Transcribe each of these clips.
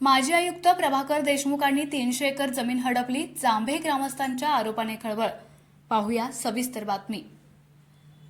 माजी आयुक्त प्रभाकर देशमुखांनी तीनशे एकर जमीन हडपली जांभे ग्रामस्थांच्या आरोपाने खळबळ. पाहूया सविस्तर बातमी.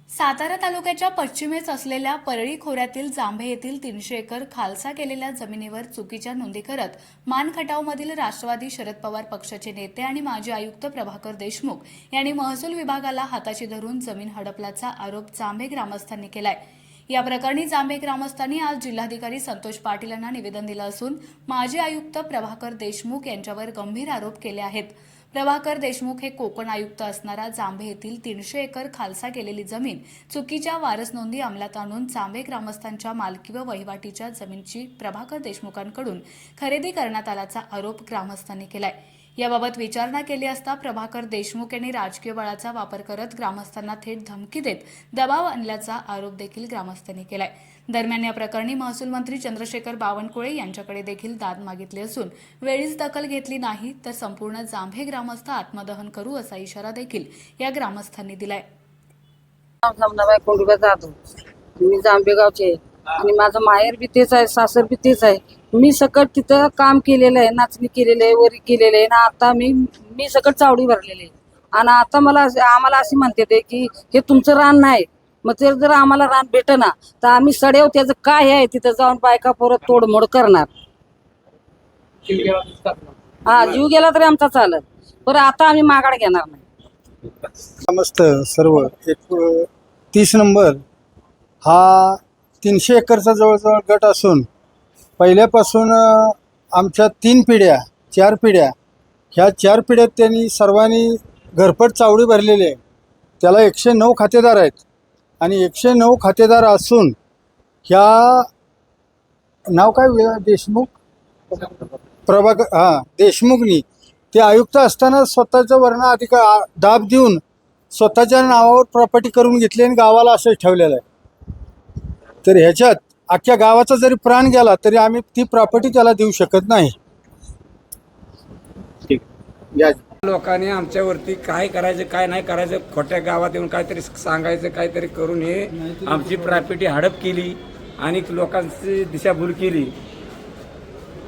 सातारा तालुक्याच्या पश्चिमेस असलेल्या परळी खोऱ्यातील जांभे येथील तीनशे एकर खालसा केलेल्या जमिनीवर चुकीच्या नोंदी करत मानखटावमधील राष्ट्रवादी शरद पवार पक्षाचे नेते आणि माजी आयुक्त प्रभाकर देशमुख यांनी महसूल विभागाला हाताशी धरून जमीन हडपल्याचा आरोप जांभे ग्रामस्थांनी केलाय. या प्रकरणी जांभे ग्रामस्थांनी आज जिल्हाधिकारी संतोष पाटील यांना निवेदन दिलं असून माजी आयुक्त प्रभाकर देशमुख यांच्यावर गंभीर आरोप केले आहेत. प्रभाकर देशमुख हे कोकण आयुक्त असणारा जांभे येथील तीनशे एकर खालसा केलेली जमीन चुकीच्या वारस नोंदी अंमलात आणून जांभे ग्रामस्थांच्या मालकी व वहिवाटीच्या जमीनची प्रभाकर देशमुखांकडून खरेदी करण्यात आल्याचा आरोप ग्रामस्थांनी केलाय. याबाबत विचारणा केली असता प्रभाकर देशमुख यांनी राजकीय बळाचा वापर करत ग्रामस्थांना थेट धमकी देत दबाव आणल्याचा आरोप देखील ग्रामस्थांनी केलाय. दरम्यान या प्रकरणी महसूल मंत्री चंद्रशेखर बावनकुळे यांच्याकडे देखील दाद मागितली असून वेळीच दखल घेतली नाही तर संपूर्ण जांभे ग्रामस्थ आत्मदहन करू असा इशारा देखील या ग्रामस्थांनी दिलाय. मी जांभेगावचे आणि माझं माहेर बी तेच आहे सासर बी तेच आहे. मी सकट तिथं काम केलेलं आहे नाचणी केलेलं आहे वरी केलेलं आहे ना आता मी मी सकट चावडी भरलेली आहे. आणि आता मला असे- आम्हाला अशी म्हणते ते की हे तुमचं रान नाही. मग ते जर आम्हाला रान भेटना तर आम्ही सडेव त्याचं काय आहे तिथं जाऊन बायका परत तोडमोड करणार. हा जीव गेला तरी आमचा चालत बरं आता आम्ही मागाड घेणार नाही. समस्त सर्व. एक तीस नंबर. हा तीनशे एकरचा जवळजवळ गट असून पहिल्यापासून आमच्या तीन पिढ्या चार पिढ्या ह्या चार पिढ्यात त्यांनी सर्वांनी घरपट चावडी भरलेली आहे. त्याला एकशे नऊ खातेदार आहेत. आणि एकशे नऊ खातेदार असून ह्या नाव काय देशमुख? प्रभाकर हां देशमुखनी. ते आयुक्त असताना स्वतःचं वर्ण अधिकार दाब देऊन स्वतःच्या नावावर प्रॉपर्टी करून घेतली आणि गावाला असंच ठेवलेलं आहे. तर ह्याच्यात अख्ख्या गावाचा जरी प्राण गेला तरी आम्ही ती प्रॉपर्टी त्याला देऊ शकत नाही. या लोकांनी आमच्यावरती काय करायचं काय नाही करायचं खोट्या गावात येऊन काहीतरी सांगायचं काहीतरी करून हे आमची प्रॉपर्टी हडप केली आणि लोकांची दिशाभूल केली.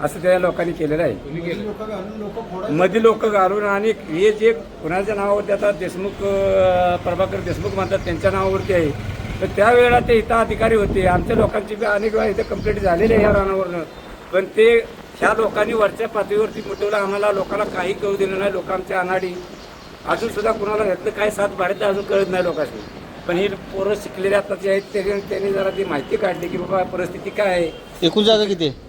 असं त्या लोकांनी केलेलं आहे. मध्ये लोक घालून आणि हे जे कुणाच्या नावावरती आता देशमुख प्रभाकर देशमुख म्हणतात त्यांच्या नावावरती आहे. तर त्यावेळेला ते इथं अधिकारी होते. आमच्या लोकांची बी अनेक वेळा इथं कंप्लेंट झालेली आहे या रानावरनं. पण ते ह्या लोकांनी वरच्या पातळीवरती मिटवलं आम्हाला लोकांना काही कळू दिलं नाही. लोकांची अनाडी. अजून सुद्धा कुणाला घेतलं काय साथ भाडे अजून कळत नाही लोकांशी. पण ही पोरं शिकलेले आताचे आहेत त्यांनी त्यांनी जरा ती माहिती काढली की बाबा परिस्थिती काय आहे. एकूण जागा किती आहे?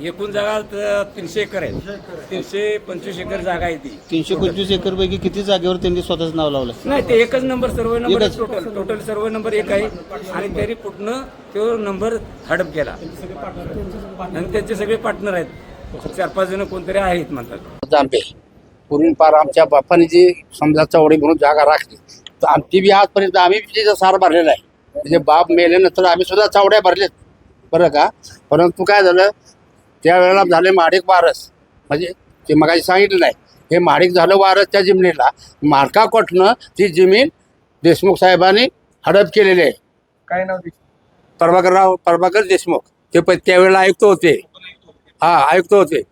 एकूण जागा त- तीनशे एकर आहे तीनशे पंचवीस एकर जागा आहे ती. तीनशे पंचवीस एकर पैकी किती जागेवर त्यांनी स्वतःच नाव लावलं? नाही ते एकच नंबर सर्व नंबर एकच. टोटल टोटल सर्व नंबर एक आहे. आणि त्यांनी पूर्ण तो नंबर हडप केला. आणि त्यांचे सगळे पार्टनर आहेत. चार पाच जण कोणतरी आहेत म्हणतात. जांभे पूर्वी पार आमच्या बापाने जी समजा चवडी म्हणून जागा राखली तर आमची बी आजपर्यंत आम्ही बी तिचा सार भरलेला आहे. म्हणजे बाप मेल्यानंतर आम्ही सुद्धा चावड्या भरलेत. बरं का? परंतु काय झालं? त्यावेळेला झाले माडिक वारस. म्हणजे ते मगाशी सांगितलं नाही. हे माडिक झालं वारस त्या जमिनीला मार्काकोटनं ती जमीन देशमुख साहेबांनी हडप केलेली आहे. काय नाव प्रभाकरराव प्रभाकर देशमुख. ते प त्यावेळेला आयुक्त होते. हा आयुक्त होते.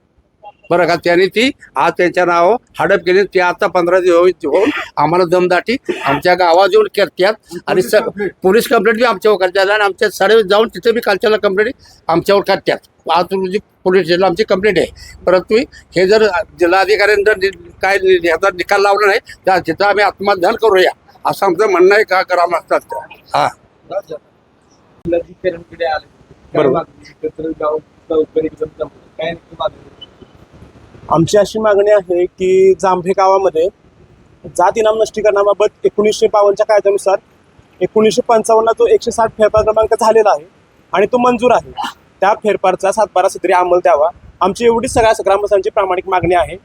बरं का? त्यांनी ती आज त्यांच्या नाव हडप केली. ते आता पंधरा दिवस होऊन आम्हाला दमदाटी आमच्या गावात येऊन करतात आणि स पोलीस कंप्लेंट बी आमच्यावर करतात आणि आमच्या साडे जाऊन तिथे बी कालच्याला कंप्लेंट आमच्यावर करतात आज रोजी पोलीस स्टेशनला आमची कंप्लेंट आहे. परंतु हे जर जिल्हाधिकाऱ्यांनी जर काय ह्याचा निकाल लावला नाही तर तिथं आम्ही आत्मदान करूया. असं आमचं म्हणणं आहे का करा मागतात हा. आमची अशी मागणी आहे की जांभे गावामध्ये जात इनाम नष्टीकरणाबाबत एकोणीसशे बावन्नच्या कायद्यानुसार एकोणीसशे पंचावन्नला जो एकशे साठ फेरफार क्रमांक झालेला आहे आणि तो मंजूर आहे त्या फेरफारचा सातबारा सत्री अंमल द्यावा. आमची एवढी सगळ्या ग्रामस्थांची प्रामाणिक मागणी आहे.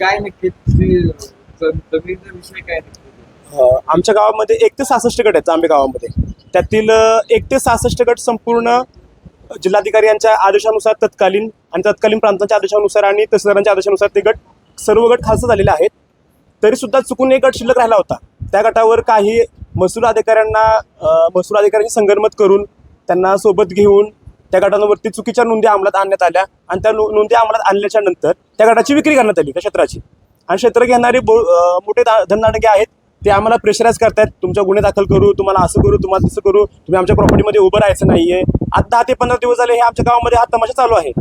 काय नक्की विषय काय आमच्या गावामध्ये एक ते सहासष्ट गट आहेत जांभे गावामध्ये. त्यातील एक ते सहासष्ट गट संपूर्ण जिल्हाधिकारी यांच्या आदेशानुसार तत्कालीन आणि तत्कालीन प्रांतांच्या आदेशानुसार आणि तहसीलदारांच्या आदेशानुसार ते गट सर्व गट खालसा झालेले आहेत. तरीसुद्धा चुकून एक गट शिल्लक राहिला होता. त्या गटावर काही महसूल अधिकाऱ्यांना महसूल अधिकाऱ्यांची संगनमत करून त्यांना सोबत घेऊन त्या गटांवरती चुकीच्या नोंदी अंमलात आणण्यात आल्या आणि त्या नोंदी अंमलात आणल्याच्या नंतर त्या गटाची विक्री करण्यात आली त्या क्षेत्राची. आणि क्षेत्र घेणारे बो मोठे दा- आहेत. ते आम्हाला प्रेशराईज करतायत. तुमच्या गुन्हे दाखल करू तुम्हाला असं करू तुम्हाला तसं करू. तुम्ही आमच्या प्रॉपर्टीमध्ये उभं राहायचं नाहीये. आता दहा ते पंधरा दिवस झाले हे आमच्या गावामध्ये हा तमाशा चालू आहे.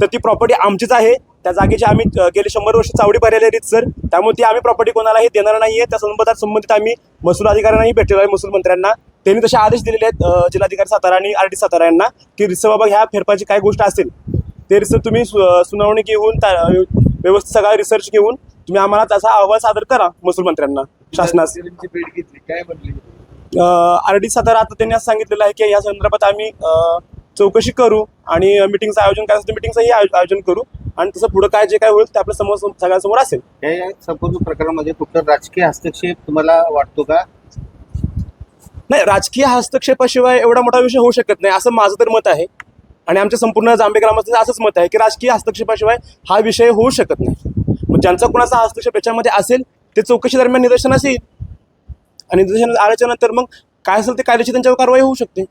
तर ती प्रॉपर्टी आमचीच आहे. त्या जागेची आम्ही गेले शंभर वर्ष चावडी भरलेली आहेत सर. त्यामुळे ती आम्ही प्रॉपर्टी कोणालाही देणार नाहीये. त्या संबंधात संबंधित आम्ही महसूल अधिकाऱ्यांनाही भेटलेलो आहे महसूल मंत्र्यांना. त्यांनी तसे आदेश दिलेले आहेत जिल्हाधिकारी सातारा आणि आर डी सातारा यांना की रिसर्व बाबा ह्या फेरफारची काय गोष्ट असेल ते रिसर्च तुम्ही सु- सुनावणी घेऊन त्या- व्यवस्थित सगळा रिसर्च घेऊन तुम्ही आम्हाला त्याचा अहवाल सादर करा महसूल मंत्र्यांना शासनास. भेट घेतली काय म्हणली? आर डी सातारा आता त्यांनी असं सांगितलेलं आहे की या संदर्भात आम्ही चौकशी करू आणि मिटिंगचं आयोजन करायचं मिटिंगचंही आयो- आयोजन करू आणि तसं पुढं काय जे काय होईल ते आपल्यासमोर सगळ्यांसमोर असेल. या संपूर्ण प्रकरणामध्ये कुठला राजकीय हस्तक्षेप तुम्हाला वाटतो का? नाही राजकीय हस्तक्षेपाशिवाय एवढा मोठा विषय होऊ शकत नाही असं माझं तर मत आहे. आणि आमच्या संपूर्ण जांभे ग्रामाचं असंच मत आहे की राजकीय हस्तक्षेपाशिवाय हा विषय होऊ शकत नाही. ज्यांचा कुणाचा हस्तक्षेप याच्यामध्ये असेल ते चौकशी दरम्यान निदर्शनास येईल. आणि निदर्शन आल्याच्यानंतर मग काय असेल ते कायदेशीर त्यांच्यावर कारवाई होऊ शकते.